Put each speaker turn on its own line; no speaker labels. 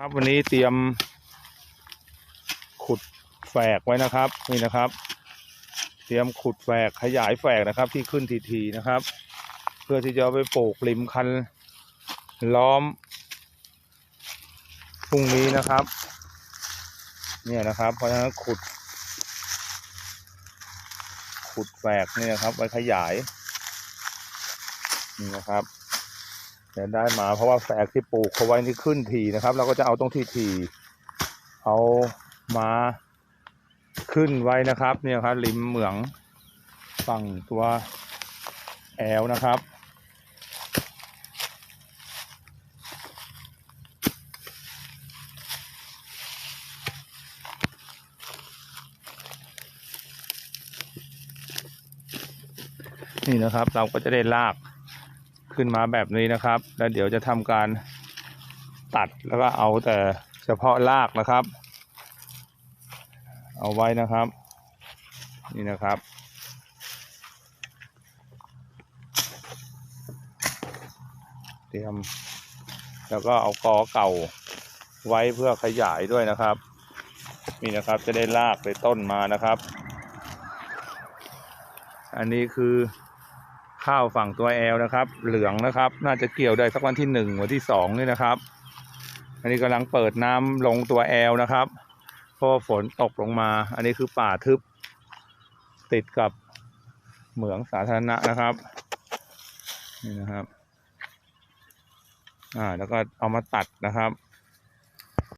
ครับวันนี้เตรียมขุดแฝกไว้นะครับ นี่นะครับ เตรียมขุดแฝกขยายแฝกนะครับ ที่ขึ้นทีๆนะครับ เพื่อที่จะไปปลูกริมคันล้อมพรุ่งนี้นะครับ เนี่ยนะครับ เพราะฉะนั้นขุด ขุดแฝกเนี่ยนะครับไว้ขยายนี่นะครับ เดี๋ยได้มาเพราะว่าแฝกที่ปลูกเขาไว้นี่ขึ้นทีนะครับ เราก็จะเอาตรงที่ทีเอามาขึ้นไว้นะครับ เนี่ยครับริมเหมืองฝั่งตัวแอลนะครับนี่นะครับเราก็จะได้ลาก ขึ้นมาแบบนี้นะครับ แล้วเดี๋ยวจะทำการตัดแล้วก็เอาแต่เฉพาะรากนะครับ เอาไว้นะครับ นี่นะครับเตรียมแล้วก็เอากอเก่าไว้เพื่อขยายด้วยนะครับ นี่นะครับจะได้รากไปต้นมานะครับ อันนี้คือ ข้าวฝั่งตัวแอลนะครับ เหลืองนะครับ น่าจะเกี่ยวได้สักวันที่หนึ่งวันที่สองนี่นะครับ อันนี้กำลังเปิดน้ำลงตัวแอลนะครับเพราะฝนตกลงมา อันนี้คือป่าทึบ ติดกับเหมืองสาธารณะนะครับนี่นะครับ อ่า แล้วก็เอามาตัดนะครับ